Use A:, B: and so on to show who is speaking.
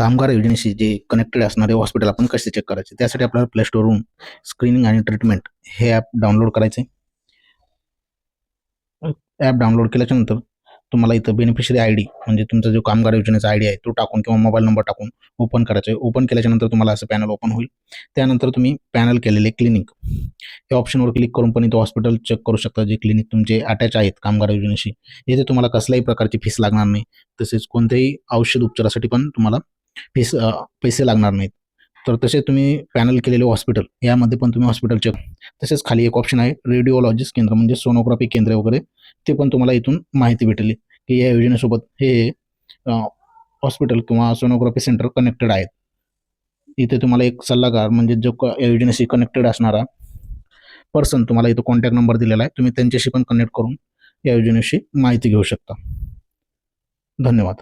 A: कामगार योजनेशी जे कनेक्टेड असणारे हॉस्पिटल आपण कसे चेक करायचे? त्यासाठी आपल्याला प्ले स्टोरवरून स्क्रीनिंग आणि ट्रीटमेंट हे ॲप डाउनलोड करायचे. ॲप डाउनलोड केल्याच्यानंतर तुम्हाला इथं बेनिफिशरी आय डी म्हणजे तुमचा जो कामगार योजनेचा आय डी आहे तो टाकून किंवा मोबाईल नंबर टाकून ओपन करायचं. आहे ओपन केल्याच्यानंतर तुम्हाला असं पॅनल ओपन होईल. त्यानंतर तुम्ही पॅनल केलेले क्लिनिक या ऑप्शनवर क्लिक करून पण इथं हॉस्पिटल चेक करू शकता जे क्लिनिक तुमचे अटॅच आहेत कामगार योजनेशी. इथे तुम्हाला कसल्याही प्रकारची फीस लागणार नाही. तसेच कोणत्याही औषध उपचारासाठी पण तुम्हाला फीस पैसे लागणार नाहीत. तर तसे तुम्ही पॅनल केलेले हॉस्पिटल यामध्ये पण तुम्ही हॉस्पिटलचे तसेच खाली एक ऑप्शन आहे रेडिओलॉजिस्ट केंद्र म्हणजे सोनोग्राफी केंद्र वगैरे. ते पण तुम्हाला इथून माहिती भेटेल की या योजनेसोबत हे हॉस्पिटल किंवा सोनोग्राफी सेंटर कनेक्टेड आहेत. इथे तुम्हाला एक सल्लागार म्हणजे जो या योजनेशी कनेक्टेड असणारा पर्सन तुम्हाला इथं कॉन्टॅक्ट नंबर दिलेला आहे तुम्ही त्यांच्याशी पण कनेक्ट करून या योजनेशी माहिती घेऊ शकता. धन्यवाद.